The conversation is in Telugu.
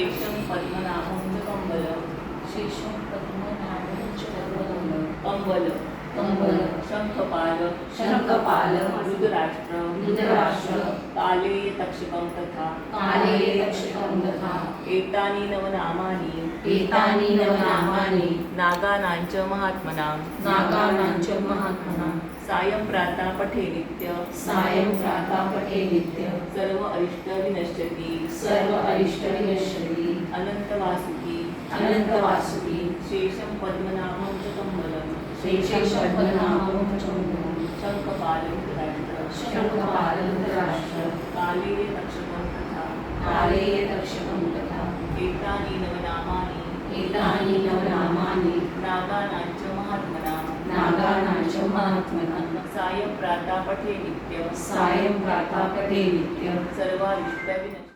శేషం పద్మనాభములు కంబలం. శేషం పద్మనాభములు కంబలం. కంబలం. కంబలం. శంఖపాల. శంఖపాల. మృదురాష్ట్రం మృదురాష్ట్రం కాళే తక్షిపం తథా. एतानि नवनामानि एतानि नवनामानि नागानां च महात्मनां नागानां च महात्मनां सायं प्रातः पठे नित्य सायं प्रातः पठे नित्य सर्व अरिष्ट विनश्यति सर्व अरिष्ट विनश्यति अनन्तवासुकी अनन्तवासुकी शेषं पद्मनाभं च कम्बलं शेषं पद्मनाभं च कमलं शङ्खपालं रुद्राष्ट्र शङ्खपालं राष्ट्र काले तक्षकं तथा काले तक्षकं तथा एतानि హితాని తవ నామాన్ని నాగానాం చ మహాత్మనా? నాగానాం చ మహాత్మనా? సాయం ప్రాతాపఠే నిత్యం. సాయం ప్రాతాపఠే నిత్యం. సర్వారిష్టవినష్టం